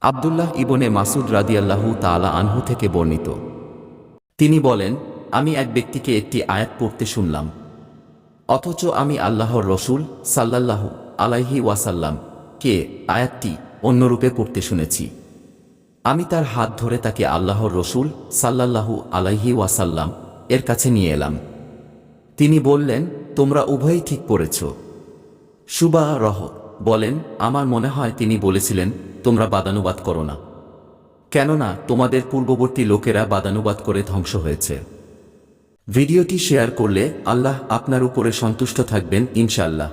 আবদুল্লাহ ইবনে মাসুদ রাদিয়াল্লাহু তাআলা আনহু থেকে বর্ণিত। তিনি বলেন, আমি এক ব্যক্তিকে একটি আয়াত পড়তে শুনলাম। অথচ আমি আল্লাহর রসুল সাল্লাল্লাহু আলাইহি ওয়াসাল্লাম কে আয়াতটি অন্যরূপে পড়তে শুনেছি। আমি তার হাত ধরে তাকে আল্লাহর রসুল সাল্লাল্লাহু আলাইহি ওয়াসাল্লাম এর কাছে নিয়ে এলাম। তিনি বললেন, তোমরা উভয়ই ঠিক পড়েছ। সুবা রহ বলেন, আমার মনে হয় তিনি বলেছিলেন তোমরা বাদানুবাদ করো না। কেননা তোমাদের পূর্ববর্তী লোকেরা বাদানুবাদ করে ধ্বংস হয়েছে। ভিডিওটি শেয়ার করলে আল্লাহ আপনার উপরে সন্তুষ্ট থাকবেন, ইনশাআল্লাহ।